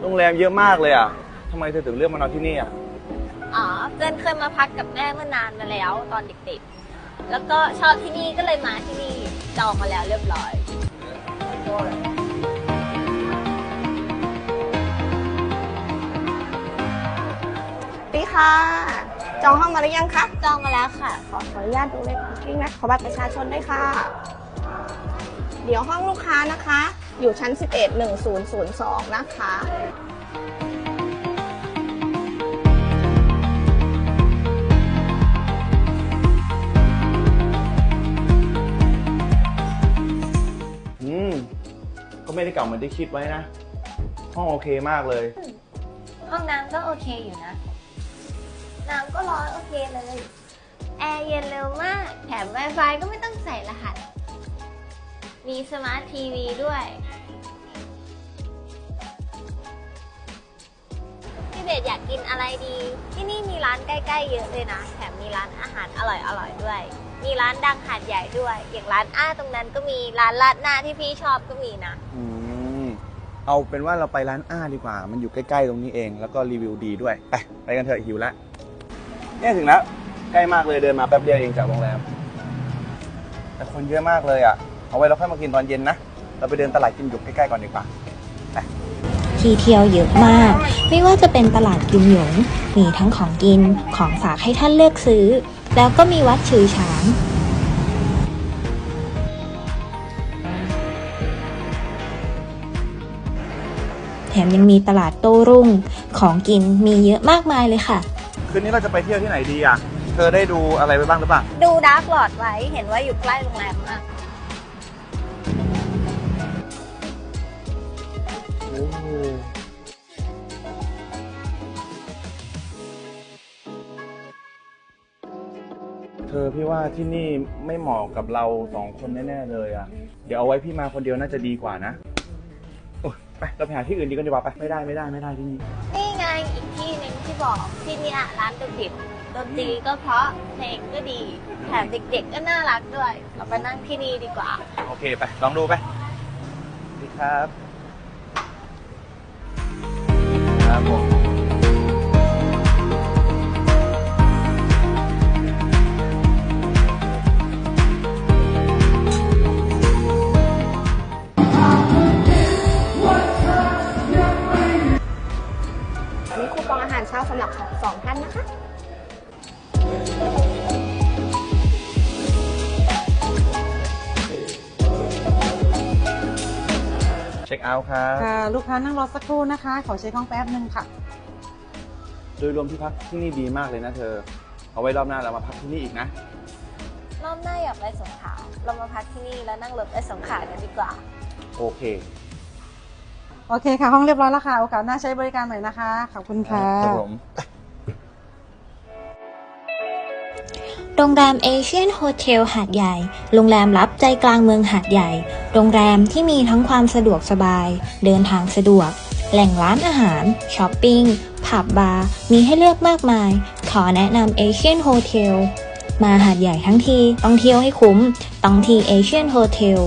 โรงแรมเยอะมากเลยอะทำไมเธอถึงเลือกมานอนที่นี่อะ อ๋อเพื่อนเคยมาพักกับแม่เมื่อนานมาแล้วตอนเด็กๆ แล้วก็ชอบที่นี่ก็เลยมาที่นี่จองมาแล้วเรียบร้อยดีค่ะ จองห้องมาหรือยังคะ จองมาแล้วค่ะ ขอขออนุญาตดูเลขบุ๊กิ้งนะขอบัตรประชาชนด้วยค่ะ เดี๋ยวห้องลูกค้านะคะ อยู่ชั้น 11 1002 นะคะอืม ก็ไม่ได้เก่าเหมือนที่คิดไว้นะ ห้องโอเคมากเลย ห้องน้ำก็โอเคอยู่นะน้ำ ก็นโอเคเลย แอร์เย็นเร็วมาก แถม Wi-Fi ก็ไม่ต้องใส่รหัส มีสมาร์ททีวีด้วย พี่เบสอยากกินอะไรดี ที่นี่มีร้านใกล้ๆเยอะเลยนะ แถมมีร้านอาหารอร่อยๆด้วย มีร้านดังหาดใหญ่ด้วย อย่างร้านอ้าตรงนั้นก็มี ร้านลาดหน้าที่พี่ชอบก็มีนะ อืมเอาเป็นว่าเราไปร้านอ้าดีกว่า มันอยู่ใกล้ๆตรงนี้เอง แล้วก็รีวิวดีด้วย ไป ไปกันเถอะหิวแล้ว เนี่ยถึงแล้วใกล้มากเลยเดินมาแป๊บเดียวเองจากโรงแรม แต่คนเยอะมากเลยอะ เอาไว้เราค่อยมากินตอนเย็นนะ เราไปเดินตลาดกินหยกใกล้ๆก่อนดีกว่าที่เที่ยวเยอะมาก ไม่ว่าจะเป็นตลาดกิมหยง มีทั้งของกินของฝากให้ท่านเลือกซื้อ แล้วก็มีวัดชือฉางแถมยังมีตลาดโต้รุ่ง ของกินมีเยอะมากมายเลยค่ะ คืนนี้เราจะไปเที่ยวที่ไหนดีอะ เธอได้ดูอะไรไปบ้างหรือเปล่า ดูดาร์กหลอดไว้เห็นว่าอยู่ใกล้โรงแรมมากเธอพี่ว่าที่นี่ไม่เหมาะกับเราสองคนแน่ๆเลยอะ เดี๋ยวเอาไว้พี่มาคนเดียวน่าจะดีกว่านะโอ้ย ไปเราไปหาที่อื่นดีกว่าดีกว่าไปไม่ได้ไม่ได้ไม่ได้ที่นี่นี่ไงอีกที่หนึ่งที่บอกที่เนี่ยร้านดนตรีดนตรีก็เพราะเพลงก็ดีแถมเด็ก ๆ ก็น่ารักด้วย เราไปนั่งที่นี่ดีกว่า โอเคไปลองดูไปสวัสดีครับครับ เช้าสำหรับสองท่านนะคะเช็คเอาท์ครับค่ะลูกค้านั่งรอสักครู่นะคะ ขอเช็คห้องแป๊บหนึ่งค่ะ โดยรวมที่พักที่นี่ดีมากเลยนะเธอ เอาไว้รอบหน้าเรามาพักที่นี่อีกนะ รอบหน้าอยากไปสงขลาเรามาพักที่นี่แล้วนั่งรถไปสงขลากันดีกว่า โอเค โอเคค่ะ ห้องเรียบร้อยแล้วค่ะ โอกาสหน้าใช้บริการใหม่นะคะ ขอบคุณค่ะ ครับผม โรงแรมเอเชียนโฮเทลหาดใหญ่ โรงแรมลับใจกลางเมืองหาดใหญ่ โรงแรมที่มีทั้งความสะดวกสบาย เดินทางสะดวก แหล่งร้านอาหาร ช้อปปิ้ง ผับบาร์ มีให้เลือกมากมาย ขอแนะนำเอเชียนโฮเทล มาหาดใหญ่ทั้งที ต้องเที่ยวให้คุ้ม ต้องที่เอเชียนโฮเทล